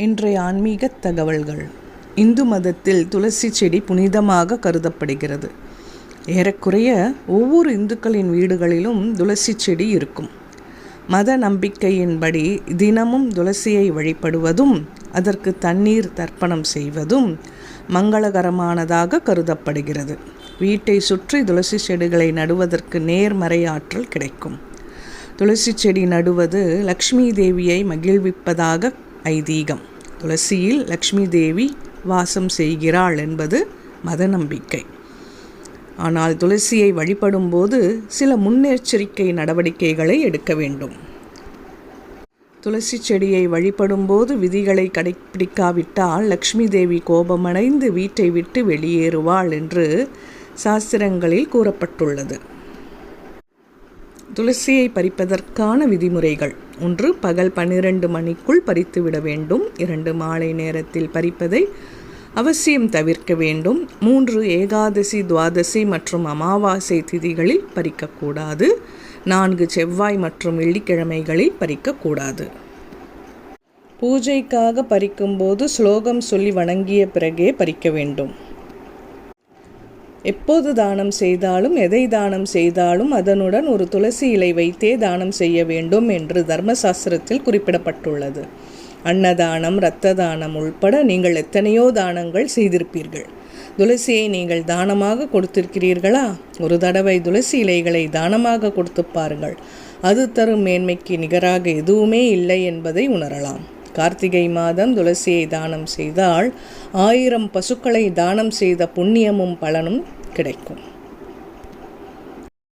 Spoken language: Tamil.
இன்றைய ஆன்மீக தகவல்கள். இந்து மதத்தில் துளசி செடி புனிதமாக கருதப்படுகிறது. ஏறக்குறைய ஒவ்வொரு இந்துக்களின் வீடுகளிலும் துளசி செடி இருக்கும். மத நம்பிக்கையின்படி தினமும் துளசியை வழிபடுவதும் அதற்கு தண்ணீர் தர்ப்பணம் செய்வதும் மங்களகரமானதாக கருதப்படுகிறது. வீட்டை சுற்றி துளசி செடிகளை நடுவதற்கு நேர்மறை ஆற்றல் கிடைக்கும். துளசி செடி நடுவது லக்ஷ்மி தேவியை மகிழ்விப்பதாக ஐதீகம். துளசியில் லக்ஷ்மி தேவி வாசம் செய்கிறாள் என்பது மத நம்பிக்கை. ஆனால் துளசியை வழிபடும்போது சில முன்னெச்சரிக்கை நடவடிக்கைகளை எடுக்க வேண்டும். துளசி செடியை வழிபடும்போது விதிகளை கடைப்பிடிக்காவிட்டால் லக்ஷ்மி தேவி கோபமடைந்து வீட்டை விட்டு வெளியேறுவாள் என்று சாஸ்திரங்களில் கூறப்பட்டுள்ளது. துளசியை பறிப்பதற்கான விதிமுறைகள். ஒன்று பகல் பன்னிரண்டு மணிக்குள் பறித்துவிட வேண்டும். இரண்டு மாலை நேரத்தில் பறிப்பதை அவசியம் தவிர்க்க வேண்டும். மூன்று ஏகாதசி துவாதசி மற்றும் அமாவாசை திதிகளில் பறிக்கக்கூடாது. நான்கு செவ்வாய் மற்றும் வெள்ளிக்கிழமைகளில் பறிக்கக்கூடாது. பூஜைக்காக பறிக்கும்போது ஸ்லோகம் சொல்லி வணங்கிய பிறகே பறிக்க வேண்டும். எப்போது தானம் செய்தாலும் எதை தானம் செய்தாலும் அதனுடன் ஒரு துளசி இலை வைத்தே தானம் செய்ய வேண்டும் என்று தர்மசாஸ்திரத்தில் குறிப்பிடப்பட்டுள்ளது. அன்னதானம் இரத்த தானம் உள்பட நீங்கள் எத்தனையோ தானங்கள் செய்திருப்பீர்கள். துளசியை நீங்கள் தானமாக கொடுத்திருக்கிறீர்களா? ஒரு தடவை துளசி இலைகளை தானமாக கொடுத்து பாருங்கள். அது தரும் மேன்மைக்கு நிகராக எதுவுமே இல்லை என்பதை உணரலாம். கார்த்திகை மாதம் துளசியை தானம் செய்தால் ஆயிரம் பசுக்களை தானம் செய்த புண்ணியமும் பலனும் கிடைக்கும்.